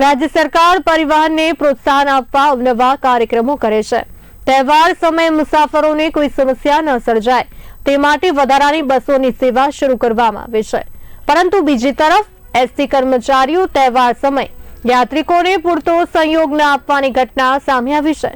રાજ્ય સરકાર પરિવહનને પ્રોત્સાહન આપવા અવનવા કાર્યક્રમો કરે છે. તહેવાર સમયે મુસાફરોને કોઈ સમસ્યા ન સર્જાય. તે માટે વધારાની બસોની સેવા શરૂ કરવામાં આવી છે. પરંતુ બીજી તરફ, એસટી કર્મચારીઓ તહેવાર સમય યાત્રિકોને પૂરતો સંયોગ ન આપવાની ઘટના સામે આવી છે.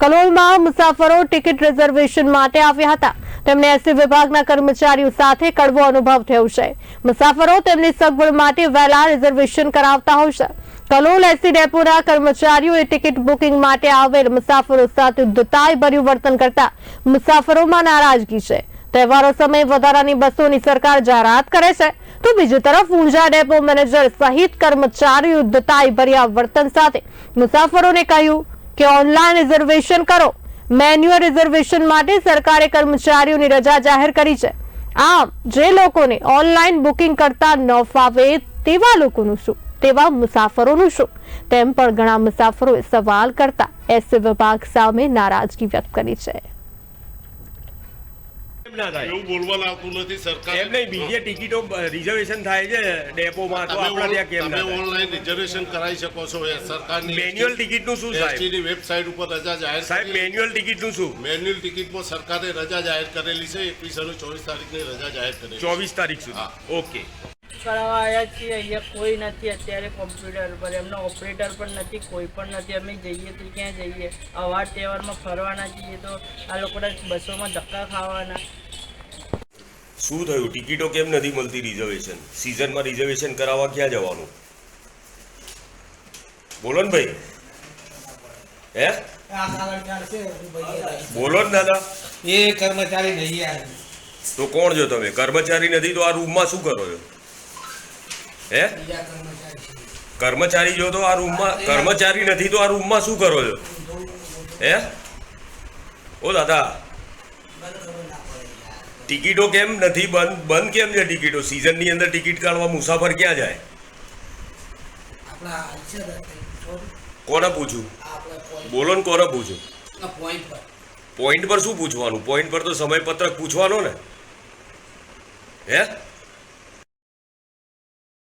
કલોલમાં મુસાફરો ટિકિટ રિઝર્વેશન માટે આવ્યા હતા. તેમને એસટી વિભાગના કર્મચારીઓ સાથે કડવો અનુભવ થયો છે. મુસાફરો તેમની સગવડ માટે વહેલા રિઝર્વેશન કરાવતા હોય છે. કલોલ એસટી ડેપોના કર્મચારીઓએ ટિકિટ બુકિંગ માટે આવેલ મુસાફરો સાથે દુતાઈ ભર્યું વર્તન કરતા મુસાફરોમાં નારાજગી છે. તહેવારો સમયે વધારાની બસોની સરકાર જાહેરાત કરે છે. તો બીજી તરફ ઊંઝા ડેપો મેનેજર સહિત કર્મચારીઓ દુતાઈ ભર્યા વર્તન સાથે મુસાફરોને કહ્યું કે ઓનલાઈન રિઝર્વેશન કરો. મેન્યુઅલ રિઝર્વેશન માટે સરકારે કર્મચારીઓની રજા જાહેર કરી છે. આમ, જે લોકોને ઓનલાઈન બુકિંગ કરતા ન ફાવે તેવા લોકોનું શું? તેવા મુસાફરોનું શું? તેમ પણ ઘણા મુસાફરોએ સવાલ કરતા એસટી વિભાગ સામે નારાજગી વ્યક્ત કરી છે. એવું બોલવાનું આવતું નથી સરકાર. એમ નહીં? બીજે ટિકિટો રિઝર્વેશન થાય છે ડેપોમાં તો આપણા ત્યાં કેમ ના ઓનલાઈન રિઝર્વેશન કરાવી શકો છો એ સરકારની મેન્યુઅલ ટિકિટનું શું સાહેબ? એસટીની વેબસાઇટ ઉપર રજા જાહેર સાહેબ મેન્યુઅલ ટિકિટનું શું? મેન્યુઅલ ટિકિટમાં સરકારે રજા જાહેર કરેલી છે એકવીસ અને ચોવીસ તારીખની રજા જાહેર કરેલી છે. ચોવીસ તારીખ સુધી? ઓકે. કરાવવા આવ્યા છીએ. અહીંયા કોઈ નથી અત્યારે કોમ્પ્યુટર પર. એમનો ઓપરેટર પણ નથી કોઈ પણ નથી. અમે જઈએ તો ક્યાં જઈએ? અવાર તહેવારમાં ફરવાના જઈએ તો આ લોકોના બસોમાં ધક્કા ખાવાના. શું થયું? ટિકિટો કેમ નથી મળતી રિઝર્વેશન સિઝનમાં રિઝર્વેશન કરાવવા ક્યાં જવાનું? બોલો ને ભાઈ. હે? બોલો ને દાદા. એ કર્મચારી નહીં તો કોણ છો તમે? કર્મચારી નથી તો આ રૂમમાં શું કરો છો? હે? કર્મચારી જો તો આ રૂમમાં કર્મચારી નથી તો આ રૂમમાં શું કરો છો? હે? ઓ દાદા ટિકિટો કેમ નથી બંધ બંધ કેમ છે ટિકિટો? સિઝનની અંદર ટિકિટ કાઢવા મુસાફર ક્યાં જાય? કોને પૂછું બોલો ને કોને પૂછું પોઈન્ટ પર શું પૂછવાનું? પોઈન્ટ પર તો સમયપત્રક પૂછવાનો ને. હે?